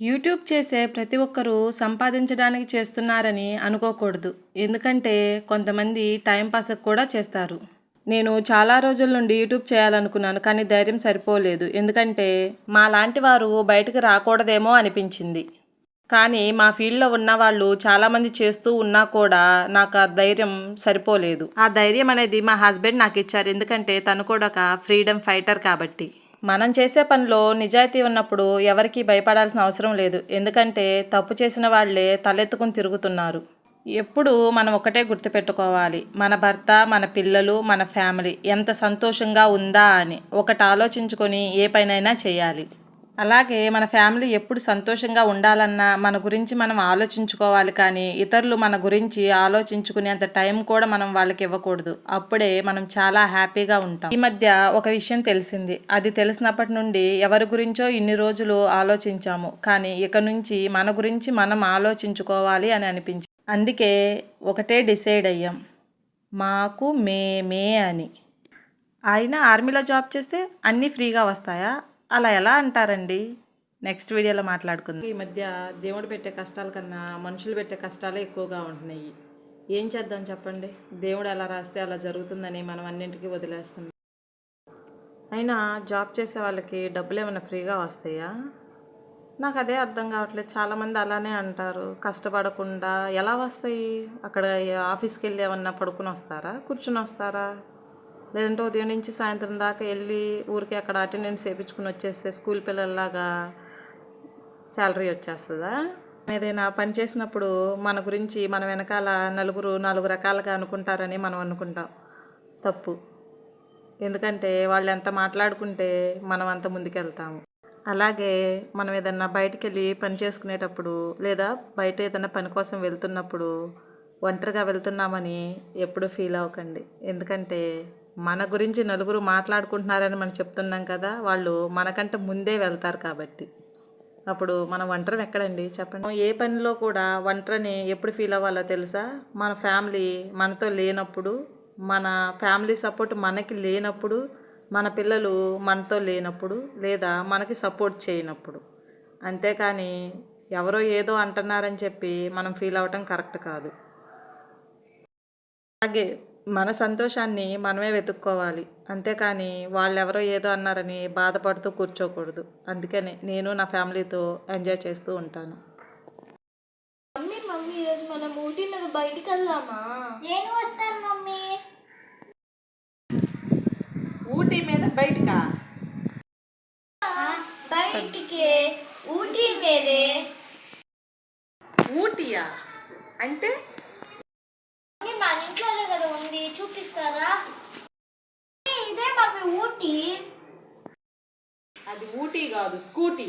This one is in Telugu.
యూట్యూబ్ చేసే ప్రతి ఒక్కరూ సంపాదించడానికి చేస్తున్నారని అనుకోకూడదు. ఎందుకంటే కొంతమంది టైంపాస్కి కూడా చేస్తారు. నేను చాలా రోజుల నుండి యూట్యూబ్ చేయాలనుకున్నాను కానీ ధైర్యం సరిపోలేదు. ఎందుకంటే మా లాంటి వారు బయటకు రాకూడదేమో అనిపించింది. కానీ మా ఫీల్డ్లో ఉన్న వాళ్ళు చాలామంది చేస్తూ ఉన్నా కూడా నాకు ఆ ధైర్యం సరిపోలేదు. ఆ ధైర్యం అనేది మా హస్బెండ్ నాకు ఇచ్చారు. ఎందుకంటే తను కూడా ఒక ఫ్రీడమ్ ఫైటర్ కాబట్టి. మనం చేసే పనిలో నిజాయితీ ఉన్నప్పుడు ఎవరికీ భయపడాల్సిన అవసరం లేదు. ఎందుకంటే తప్పు చేసిన వాళ్ళే తలెత్తుకుని తిరుగుతున్నారు. ఎప్పుడు మనం ఒకటే గుర్తుపెట్టుకోవాలి. మన భర్త మన పిల్లలు మన ఫ్యామిలీ ఎంత సంతోషంగా ఉందా అని ఒకటి ఆలోచించుకొని ఏ పనైనా చేయాలి. అలాగే మన ఫ్యామిలీ ఎప్పుడు సంతోషంగా ఉండాలన్నా మన గురించి మనం ఆలోచించుకోవాలి కానీ ఇతరులు మన గురించి ఆలోచించుకునేంత టైం కూడా మనం వాళ్ళకి ఇవ్వకూడదు. అప్పుడే మనం చాలా హ్యాపీగా ఉంటాం. ఈ మధ్య ఒక విషయం తెలిసింది. అది తెలిసినప్పటి నుండి ఎవరి గురించో ఇన్ని రోజులు ఆలోచించాము. కానీ ఇక నుంచి మన గురించి మనం ఆలోచించుకోవాలి అని అనిపించింది. అందుకే ఒకటే డిసైడ్ అయ్యాం. మాకు మేమే అని. ఆయన ఆర్మీలో జాబ్ చేస్తే అన్నీ ఫ్రీగా వస్తాయా? అలా ఎలా అంటారండి? నెక్స్ట్ వీడియోలో మాట్లాడుకుందాం. ఈ మధ్య దేవుడు పెట్టే కష్టాల కన్నా మనుషులు పెట్టే కష్టాలే ఎక్కువగా ఉంటున్నాయి. ఏం చేద్దాం చెప్పండి? దేవుడు ఎలా రాస్తే అలా జరుగుతుందని మనం అన్నింటికీ వదిలేస్తున్నాం. అయినా జాబ్ చేసే వాళ్ళకి డబ్బులు ఏమైనా ఫ్రీగా వస్తాయా? నాకు అదే అర్థం కావట్లేదు. చాలామంది అలానే అంటారు. కష్టపడకుండా ఎలా వస్తాయి? అక్కడ ఆఫీస్కి వెళ్ళి ఏమన్నా పడుకుని వస్తారా? కూర్చుని వస్తారా? లేదంటే ఉదయం నుంచి సాయంత్రం దాకా వెళ్ళి ఊరికి అక్కడ అటెండెన్స్ వేయించుకుని వచ్చేస్తే స్కూల్ పిల్లల్లాగా శాలరీ వచ్చేస్తుందా? ఏదైనా పని చేసినప్పుడు మన గురించి మన వెనకాల నలుగురు నాలుగు రకాలుగా అనుకుంటారని మనం అనుకుంటాం. తప్పు. ఎందుకంటే వాళ్ళు ఎంత మాట్లాడుకుంటే మనం అంత ముందుకెళ్తాము. అలాగే మనం ఏదన్నా బయటికి వెళ్ళి పని చేసుకునేటప్పుడు లేదా బయట ఏదైనా పని కోసం వెళ్తున్నప్పుడు ఒంటరిగా వెళ్తున్నామని ఎప్పుడు ఫీల్ అవ్వకండి. ఎందుకంటే మన గురించి నలుగురు మాట్లాడుకుంటున్నారని మనం చెప్తున్నాం కదా వాళ్ళు మనకంటే ముందే వెళ్తారు కాబట్టి. అప్పుడు మనం ఒంటరం ఎక్కడండి? చెప్పండి. ఏ పనిలో కూడా ఒంటరిని ఎప్పుడు ఫీల్ అవ్వాలో తెలుసా? మన ఫ్యామిలీ మనతో లేనప్పుడు మన ఫ్యామిలీ సపోర్ట్ మనకి లేనప్పుడు మన పిల్లలు మనతో లేనప్పుడు లేదా మనకి సపోర్ట్ చేయనప్పుడు. అంతేకాని ఎవరో ఏదో అంటున్నారని చెప్పి మనం ఫీల్ అవ్వటం కరెక్ట్ కాదు. అలాగే మన సంతోషాన్ని మనమే వెతుక్కోవాలి. అంతేకాని వాళ్ళెవరో ఏదో అన్నారని బాధపడుతూ కూర్చోకూడదు. అందుకని నేను నా ఫ్యామిలీతో ఎంజాయ్ చేస్తూ ఉంటాను. మమ్మీ మమ్మీ ఈరోజు మనం ఊటీ మీద బయటికి వెళ్దామా నేను వస్తాను మమ్మీ. ఊటీ మీద బయటకా? బయటికి. ఊటీ మీదే. ఊటీయా? అంటే మమ్మీ మన ఇంట్లోనే కదా ఉంది చూపిస్తారా మమ్మీ, ఇదే మమ్మీ ఊటీ అది ఊటీ కాదు స్కూటీ.